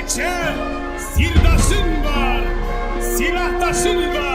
geçer. Sirdaşın var, silahtaşın var.